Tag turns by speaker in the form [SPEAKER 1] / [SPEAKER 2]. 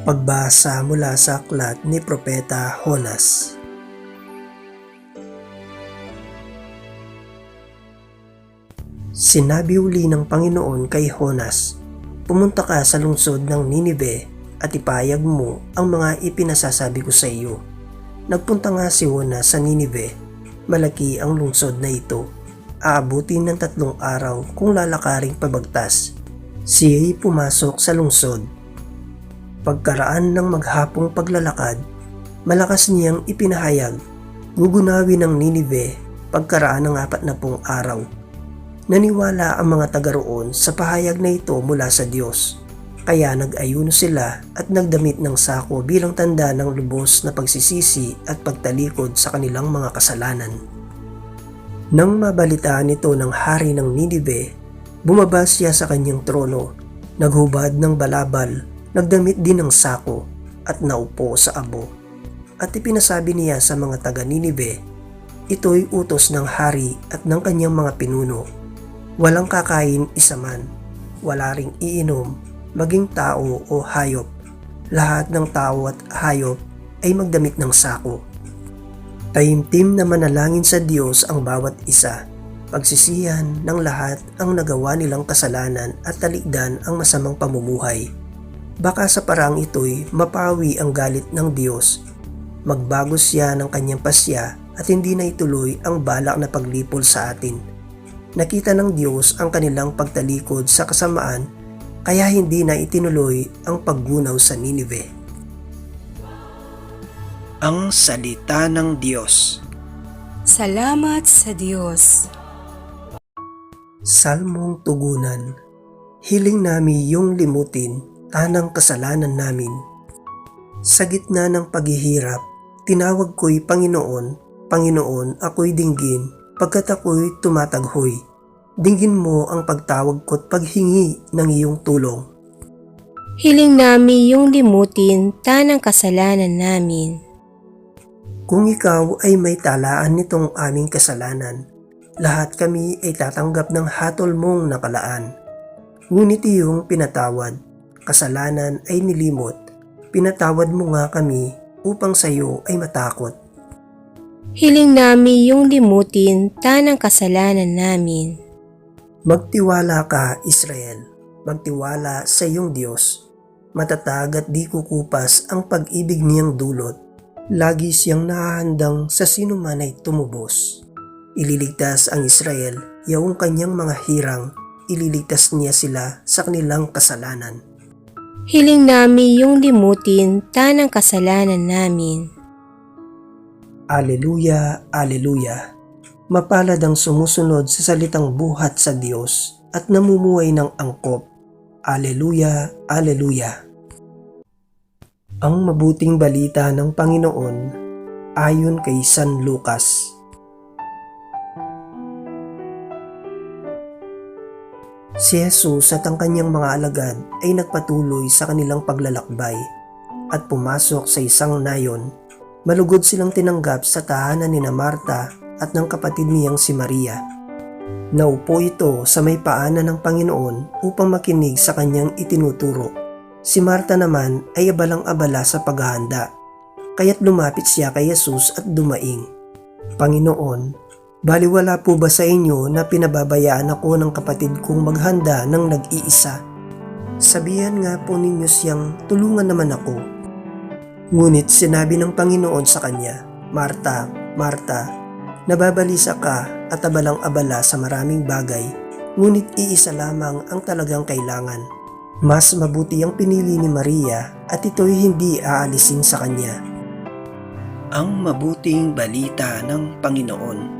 [SPEAKER 1] Pagbasa mula sa aklat ni Propeta Honas. Sinabi uli ng Panginoon kay Honas, Pumunta ka sa lungsod ng Ninive at ipayag mo ang mga ipinasasabi ko sa iyo. Nagpunta nga si Honas sa Ninive. Malaki ang lungsod na ito. Aabutin ng tatlong araw kung lalakaring pabagtas. Siya'y pumasok sa lungsod. Pagkaraan ng maghapong paglalakad, malakas niyang ipinahayag, gugunawin ng Ninive pagkaraan ng apat na pong araw. Naniwala ang mga taga roon sa pahayag na ito mula sa Diyos. Kaya nag-ayuno sila at nagdamit ng sako bilang tanda ng lubos na pagsisisi at pagtalikod sa kanilang mga kasalanan. Nang mabalitaan ito ng hari ng Ninive, bumaba siya sa kanyang trono, naghubad ng balabal, nagdamit din ng sako, at naupo sa abo. At ipinasabi niya sa mga taga Ninive, ito'y utos ng hari at ng kanyang mga pinuno Walang kakain isa man, wala ring iinom, maging tao o hayop. Lahat ng tao at hayop ay magdamit ng sako. Taimtim na manalangin sa Diyos ang bawat isa. Pagsisihan ng lahat ang nagawa nilang kasalanan at talikdan ang masamang pamumuhay. Baka sa parang ito'y mapawi ang galit ng Diyos. Magbago siya ng kanyang pasya at hindi na ituloy ang balak na paglipol sa atin nakita ng Diyos ang kanilang pagtalikod sa kasamaan kaya hindi na itinuloy ang paggunaw sa Ninive. Ang Salita ng Diyos
[SPEAKER 2] Salamat sa Diyos.
[SPEAKER 1] Salmong Tugunan Hiling nami yung limutin, tanang kasalanan namin. Sa gitna ng paghihirap, tinawag ko'y Panginoon, Panginoon ako'y dinggin, pagkat ako'y tumataghoy. Dinggin mo ang pagtawag ko't paghingi ng iyong tulong.
[SPEAKER 2] Hiling namin yung limutin tanang kasalanan namin.
[SPEAKER 1] Kung ikaw ay may talaan nitong aming kasalanan, lahat kami ay tatanggap ng hatol mong nakalaan. Ngunit iyong pinatawad, kasalanan ay nilimot, pinatawad mo nga kami upang sa iyo ay matakot.
[SPEAKER 2] Hiling namin yung limutin tanang kasalanan namin.
[SPEAKER 1] Magtiwala ka, Israel. Magtiwala sa iyong Diyos. Matatag at di kukupas ang pag-ibig niyang dulot. Lagi siyang nahahandang sa sino man ay tumubos. Ililigtas ang Israel, yaong kanyang mga hirang, ililigtas niya sila sa kanilang kasalanan.
[SPEAKER 2] Hiling namin yung limutin tanang kasalanan namin.
[SPEAKER 1] Aleluya, Aleluya. Mapalad ang sumusunod sa salitang buhat sa Diyos at namumuhay ng angkop. Aleluya, Aleluya. Ang mabuting balita ng Panginoon ayon kay San Lucas. Si Jesus at ang kanyang mga alagad ay nagpatuloy sa kanilang paglalakbay at pumasok sa isang nayon. Malugod silang tinanggap sa tahanan ni na Marta at ng kapatid niyang si Maria. Naupo ito sa may paanan ng Panginoon upang makinig sa kanyang itinuturo. Si Marta naman ay abalang-abala sa paghahanda, kaya't lumapit siya kay Jesus at dumaing. Panginoon, baliwala po ba sa inyo na pinababayaan ako ng kapatid kong maghanda ng nag-iisa? Sabihan nga po ninyo siyang tulungan naman ako. Ngunit sinabi ng Panginoon sa kanya, Marta, Marta, Nababalisa ka at abalang-abala sa maraming bagay, ngunit iisa lamang ang talagang kailangan. Mas mabuti ang pinili ni Maria at ito'y hindi aalisin sa kanya. Ang mabuting balita ng Panginoon